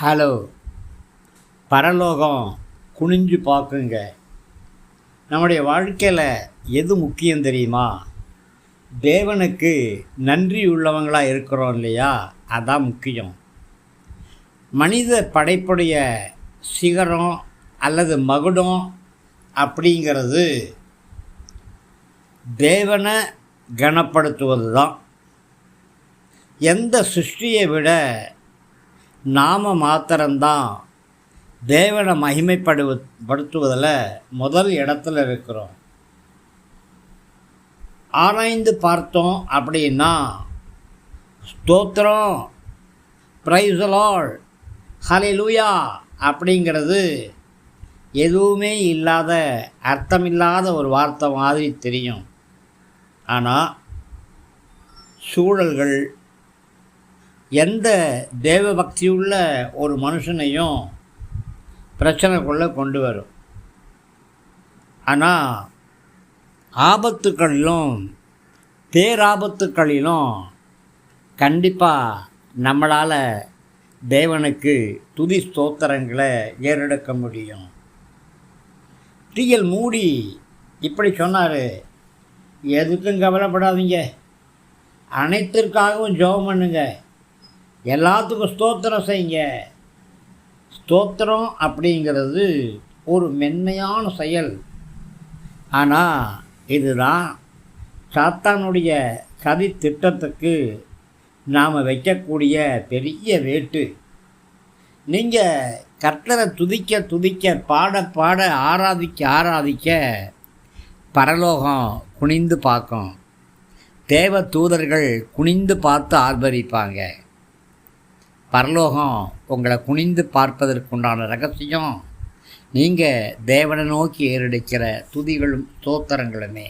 Hello. பரலோகம் குனிஞ்சு பார்க்குங்க. நம்முடைய வாழ்க்கையில் எது முக்கியம் தெரியுமா? தேவனுக்கு நன்றி உள்ளவங்களாக இருக்கிறோம் இல்லையா? அதான் முக்கியம். மனித படைப்புடைய சிகரம் அல்லது மகுடம் அப்படிங்கிறது தேவனை கனப்படுத்துவது தான் எந்த சிருஷ்டியை விட நாம மாத்திரம்தான் தேவனை மகிமைப்படு படுத்துவதில் முதல் இடத்துல இருக்கிறோம். ஆராய்ந்து பார்த்தோம் அப்படின்னா ஸ்தோத்திரம் ப்ரைஸலால் ஹலிலூயா அப்படிங்கிறது எதுவுமே இல்லாத அர்த்தமில்லாத ஒரு வார்த்தை மாதிரி தெரியும். ஆனால் சூழல்கள் எந்த தேவ பக்தியுள்ள ஒரு மனுஷனையும் பிரச்சனைக்குள்ளே கொண்டு வரும். ஆனால் ஆபத்துக்களிலும் பேராபத்துக்களிலும் கண்டிப்பாக நம்மளால் தேவனுக்கு துதி ஸ்தோத்திரங்களை ஏறெடுக்க முடியும். டிஎல் மூடி இப்படி சொன்னார். எதுக்கும் கவலைப்படாதீங்க. அனைத்திற்காகவும் ஜெபம் பண்ணுங்கள் எல்லாத்துக்கும் ஸ்தோத்திரம் செய்யுங்க. ஸ்தோத்திரம் அப்படிங்கிறது ஒரு மென்மையான செயல். ஆனால் இதுதான் சாத்தானுடைய சதி திட்டத்துக்கு நாம் வைக்கக்கூடிய பெரிய வேட்டு. நீங்கள் கர்த்தரை துதிக்க துதிக்க பாட பாட ஆராதிக்க ஆராதிக்க பரலோகம் குனிந்து பார்க்கும். தேவ தூதர்கள் குனிந்து பார்த்து ஆர்ப்பரிப்பாங்க. பரலோகம் உங்களை குனிந்து பார்ப்பதற்குண்டான ரகசியம் நீங்கள் தேவனை நோக்கி ஏறெடுக்கிற துதிகளும் ஸ்தோத்திரங்களுமே.